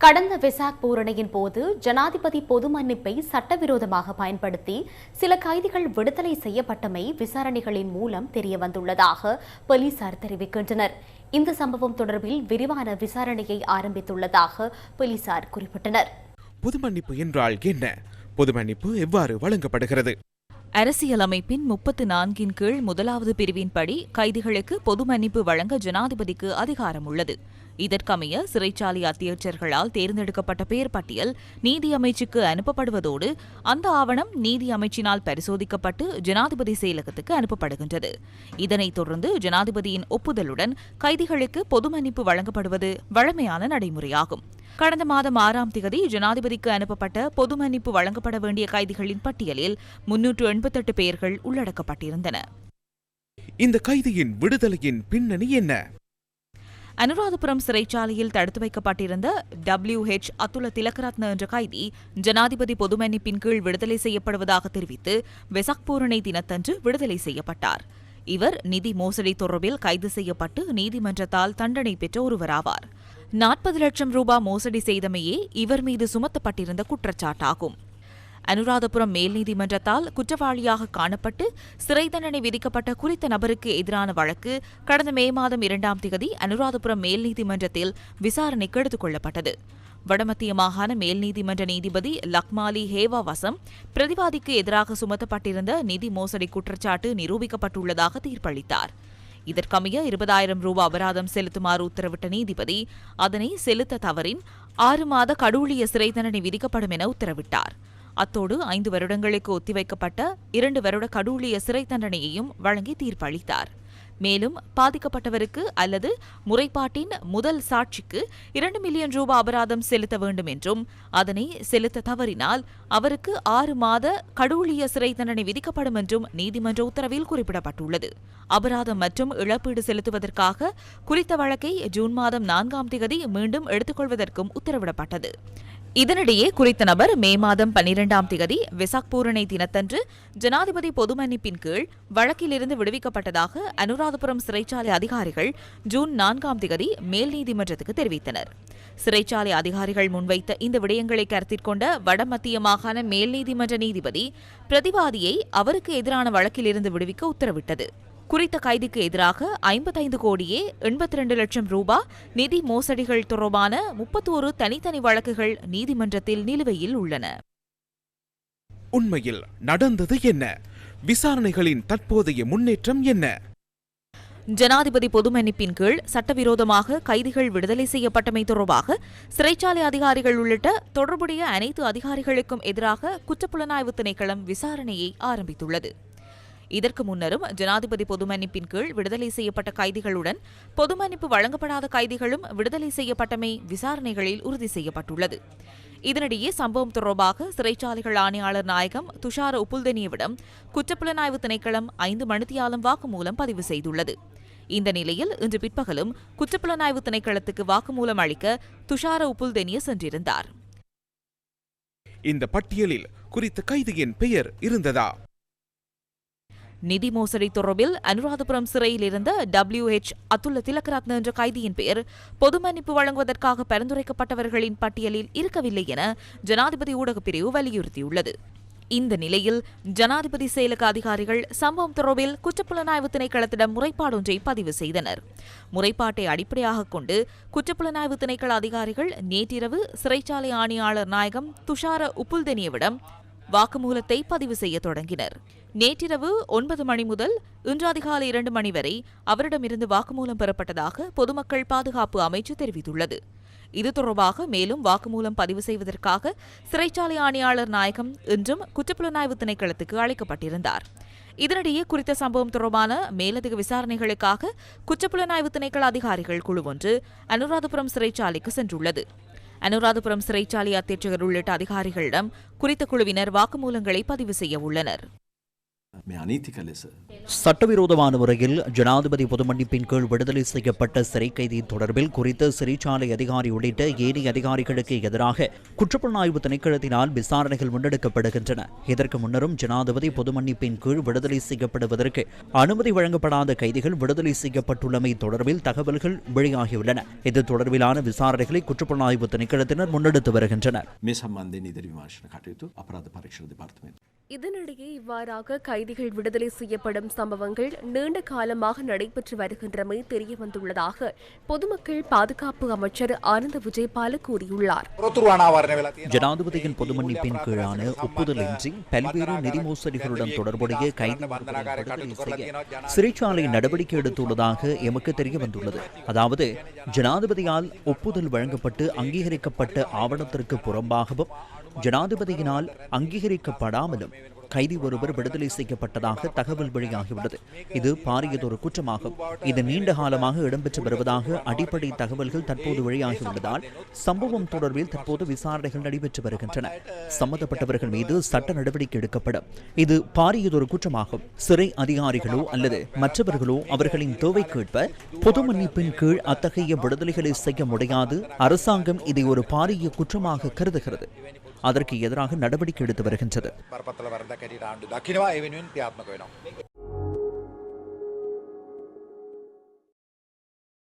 கடந்த வெசாக் பூரணையின் போது ஜனாதிபதி பொது மன்னிப்பை சட்டவிரோதமாக பயன்படுத்தி சில கைதிகள் விடுதலை செய்யப்பட்டமை விசாரணைகளின் மூலம் தெரியவந்துள்ளதாக போலீசார் தெரிவிக்கின்றனர். இந்த சம்பவம் தொடர்பில் விரிவான விசாரணையை ஆரம்பித்துள்ளதாக போலீசார் குறிப்பிட்டனர். பொது மன்னிப்பு என்றால் என்ன? பொது மன்னிப்பு எவ்வாறு வழங்கப்படுகிறது? அரசியலமைப்பின் முப்பத்து நான்கின் கீழ் முதலாவது பிரிவின்படி கைதிகளுக்கு பொது மன்னிப்பு வழங்க ஜனாதிபதிக்கு அதிகாரம் உள்ளது இதற்கமைய சிறைச்சாலை அத்தியட்சர்களால் தேர்ந்தெடுக்கப்பட்ட பெயர் பட்டியல் நீதி அமைச்சுக்கு அனுப்பப்படுவதோடு அந்த ஆவணம் நீதி அமைச்சினால் பரிசோதிக்கப்பட்டு ஜனாதிபதி செயலகத்துக்கு அனுப்பப்படுகின்றது. இதனைத் தொடர்ந்து ஜனாதிபதியின் ஒப்புதலுடன் கைதிகளுக்கு பொது மன்னிப்பு வழங்கப்படுவது வழமையான நடைமுறையாகும். கடந்த மாதம் ஆறாம் திகதி ஜனாதிபதிக்கு அனுப்பப்பட்ட பொது மன்னிப்பு வழங்கப்பட வேண்டிய கைதிகளின் பட்டியலில் முன்னூற்று எண்பத்தெட்டு பெயர்கள் உள்ளடக்கப்பட்டிருந்தன. இந்த கைதியின் விடுதலையின் பின்னணி என்ன? அனுராதபுரம் சிறைச்சாலையில் தடுத்து வைக்கப்பட்டிருந்த டபிள்யூ ஹெச் அத்துல திலகரத்ன என்ற கைதி ஜனாதிபதி பொது மன்னிப்பின் கீழ் விடுதலை செய்யப்படுவதாக தெரிவித்து வெசாக் பூரணை தினத்தன்று விடுதலை செய்யப்பட்டார். இவர் நிதி மோசடி தொடர்பில் கைது செய்யப்பட்டு நீதிமன்றத்தால் தண்டனை பெற்ற ஒருவராவார். நாற்பது லட்சம் ரூபாய் மோசடி செய்தமையே இவர் மீது சுமத்தப்பட்டிருந்த குற்றச்சாட்டாகும். அனுராதபுரம் மேல் நீதிமன்றத்தால் குற்றவாளியாக காணப்பட்டு சிறை தண்டனை விதிக்கப்பட்ட குறித்த நபருக்கு எதிரான வழக்கு கடந்த மே மாதம் இரண்டாம் திகதி அனுராதபுரம் மேல்நீதிமன்றத்தில் விசாரணைக்கு எடுத்துக் கொள்ளப்பட்டது. வடமத்திய மாகாண மேல் நீதிமன்ற நீதிபதி லக்மாலி ஹேவா வசம் பிரதிவாதிக்கு எதிராக சுமத்தப்பட்டிருந்த நிதி மோசடி குற்றச்சாட்டு நிரூபிக்கப்பட்டுள்ளதாக தீர்ப்பளித்தார். இதற்கமைய இருபதாயிரம் ரூபாய் அபராதம் செலுத்துமாறு உத்தரவிட்ட நீதிபதி அதனை செலுத்த தவறின் ஆறு மாத கடூழிய சிறை தண்டனை விதிக்கப்படும் என உத்தரவிட்டார். அத்தோடு ஐந்து வருடங்களுக்கு ஒத்திவைக்கப்பட்ட இரண்டு வருட கடூழிய சிறை தண்டனையையும் வழங்கி தீர்ப்பளித்தார். மேலும் பாதிக்கப்பட்டவருக்கு அல்லது முறைப்பாட்டின் முதல் சாட்சிக்கு இரண்டு மில்லியன் ரூபாய் அபராதம் செலுத்த வேண்டும் என்றும் அதனை செலுத்த தவறினால் அவருக்கு ஆறு மாத கடூழிய சிறை தண்டனை விதிக்கப்படும் என்றும் நீதிமன்ற உத்தரவில் குறிப்பிடப்பட்டுள்ளது. அபராதம் மற்றும் இழப்பீடு செலுத்துவதற்காக குறித்த வழக்கை ஜூன் மாதம் நான்காம் தேதி மீண்டும் எடுத்துக்கொள்வதற்கும் உத்தரவிடப்பட்டது. இதனிடையே குறித்த நபர் மே மாதம் பனிரெண்டாம் திகதி வெசாக் பூரணை தினத்தன்று ஜனாதிபதி பொது மன்னிப்பின் கீழ் வழக்கிலிருந்து விடுவிக்கப்பட்டதாக அனுராதபுரம் சிறைச்சாலை அதிகாரிகள் ஜூன் நான்காம் திகதி மேல் நீதிமன்றத்துக்கு தெரிவித்தனர். சிறைச்சாலை அதிகாரிகள் முன்வைத்த இந்த விடயங்களை கருத்தில் கொண்ட வடமத்திய மாகாண மேல் நீதிமன்ற நீதிபதி பிரதிவாதியை அவருக்கு எதிரான வழக்கிலிருந்து விடுவிக்க உத்தரவிட்டது. குறித்த கைதிக்கு எதிராக ஐம்பத்தைந்து கோடியே எண்பத்தி ரெண்டு லட்சம் ரூபாய் நிதி மோசடிகள் தொடர்பான முப்பத்தோரு தனித்தனி வழக்குகள் நீதிமன்றத்தில் நிலுவையில் உள்ளன. உண்மையில் நடந்தது என்ன? விசாரணைகளின் தற்போதைய முன்னேற்றம் என்ன? ஜனாதிபதி பொது மன்னிப்பின் கீழ் சட்டவிரோதமாக கைதிகள் விடுதலை செய்யப்பட்டமை தொடர்பாக சிறைச்சாலை அதிகாரிகள் உள்ளிட்ட தொடர்புடைய அனைத்து அதிகாரிகளுக்கும் எதிராக குற்றப்புலனாய்வு திணைக்களம் விசாரணையை ஆரம்பித்துள்ளது. இதற்கு முன்னரும் ஜனாதிபதி பொது மன்னிப்பின் கீழ் விடுதலை செய்யப்பட்ட கைதிகளுடன் பொது மன்னிப்பு வழங்கப்படாத கைதிகளும் விடுதலை செய்யப்பட்டமை விசாரணைகளில் உறுதி செய்யப்பட்டுள்ளது. இதனிடையே சம்பவம் தொடர்பாக சிறைச்சாலைகள் ஆணையாளர் நாயகம் துஷார உப்புல்தனியவிடம் குற்றப்புலனாய்வு திணைக்களம் ஐந்து மணித்தியாலம் வாக்குமூலம் பதிவு செய்துள்ளது. இந்த நிலையில் இன்று பிற்பகலும் குற்றப்புலனாய்வு திணைக்களத்துக்கு வாக்குமூலம் அளிக்க துஷார உப்புல்தெனிய சென்றிருந்தார். இந்த பட்டியலில் குறித்த கைதியின் பெயர் இருந்ததா? நிதி மோசடி தொடர்பில் அனுராதபுரம் சிறையில் இருந்த டபிள்யூ ஹெச் அத்துல்ல திலகரத்ன என்ற கைதியின் பெயர் பொது மன்னிப்பு வழங்குவதற்காக பரிந்துரைக்கப்பட்டவர்களின் பட்டியலில் இருக்கவில்லை என ஜனாதிபதி ஊடகப் பிரிவு வலியுறுத்தியுள்ளது. இந்த நிலையில் ஜனாதிபதி செயலக அதிகாரிகள் சம்பவம் தொடர்பில் குற்றப்புலனாய்வு திணைக்களத்திடம் முறைப்பாடு ஒன்றை பதிவு செய்தனர். முறைப்பாட்டை அடிப்படையாக கொண்டு குற்றப்புலனாய்வு திணைக்கள அதிகாரிகள் நேற்றிரவு சிறைச்சாலை ஆணையாளர் நாயகம் துஷார உப்புல்தெனியவிடம் வாக்குமூலத்தை பதிவு செய்ய தொடங்கினர். நேற்றிரவு ஒன்பது மணி முதல் இன்று அதிகாலை இரண்டு மணி வரை அவரிடமிருந்து வாக்குமூலம் பெறப்பட்டதாக பொதுமக்கள் பாதுகாப்பு அமைச்சு தெரிவித்துள்ளது. இது தொடர்பாக மேலும் வாக்குமூலம் பதிவு செய்வதற்காக சிறைச்சாலை ஆணையாளர் நாயகம் இன்றும் குற்றப்புலனாய்வு திணைக்களத்துக்கு அழைக்கப்பட்டிருந்தார். இதனிடையே குறித்த சம்பவம் தொடர்பான மேலதிக விசாரணைகளுக்காக குற்றப்புலனாய்வு திணைக்கள அதிகாரிகள் குழு ஒன்று அனுராதபுரம் சிறைச்சாலைக்கு சென்றுள்ளது. அனுராதபுரம் சிறைச்சாலை அத்தியட்சகர் உள்ளிட்ட அதிகாரிகளிடம் குறித்த குழுவினர் வாக்குமூலங்களை பதிவு செய்ய உள்ளனர். சட்டவிரோதமான முறையில் ஜனாதிபதி பொதுமன்னிப்பின் கீழ் விடுதலை செய்யப்பட்ட சிறை கைதி தொடர்பில் குறித்த சிறைச்சாலை அதிகாரி உள்ளிட்ட ஏனைய அதிகாரிகளுக்கு எதிராக குற்றப்புலனாய்வு திணைக்களத்தினால் விசாரணைகள் முன்னெடுக்கப்படுகின்றன. இதற்கு முன்னரும் ஜனாதிபதி பொதுமன்னிப்பின் கீழ் விடுதலை செய்யப்படுவதற்கு அனுமதி வழங்கப்படாத கைதிகள் விடுதலை செய்யப்பட்டுள்ளமை தொடர்பில் தகவல்கள் வெளியாகியுள்ளன. இது தொடர்பிலான விசாரணைகளை குற்றப்புலனாய்வு திணைக்களத்தினர் முன்னெடுத்து வருகின்றனர். இதனிடையே இவ்வாறாக கைதிகள் விடுதலை செய்யப்படும் சம்பவங்கள் நீண்ட காலமாக நடைபெற்று வருகின்றமை தெரிய வந்துள்ளதாக பொதுமக்கள் பாதுகாப்பு அமைச்சர் ஆனந்த விஜயபால கூறியுள்ளார். ஜனாதிபதியின் பொது கீழான ஒப்புதலின்றி பல்வேறு நிதி மோசடிகளுடன் தொடர்புடைய கைதிகள் சிறைச்சாலை நடவடிக்கை எடுத்துள்ளதாக எமக்கு தெரிய வந்துள்ளது அதாவது ஜனாதிபதியால் ஒப்புதல் வழங்கப்பட்டு அங்கீகரிக்கப்பட்ட ஆவணத்திற்கு புறம்பாகவும் ஜனாதிபதியினால் அங்கீகரிக்கப்படாமலும் கைதி ஒருவர் விடுதலை செய்யப்பட்டதாக தகவல் வெளியாகியுள்ளது. இது பாரியதொரு குற்றமாகும். இது நீண்ட காலமாக இடம்பெற்று வருவதாக அடிப்படை தகவல்கள் தற்போது வெளியாகியுள்ளதால் சம்பவம் தொடர்பில் தற்போது விசாரணைகள் நடைபெற்று வருகின்றன. சம்பந்தப்பட்டவர்கள் மீது சட்ட நடவடிக்கை எடுக்கப்படும். இது பாரியதொரு குற்றமாகும். சிறை அதிகாரிகளோ அல்லது மற்றவர்களோ அவர்களின் தேவைக்கேற்ப பொது மன்னிப்பின் கீழ் அத்தகைய விடுதலைகளை செய்ய முடியாது. அரசாங்கம் இதை ஒரு பாரிய குற்றமாக கருதுகிறது. அதற்கு எதிராக நடவடிக்கை எடுத்து வருகின்றது.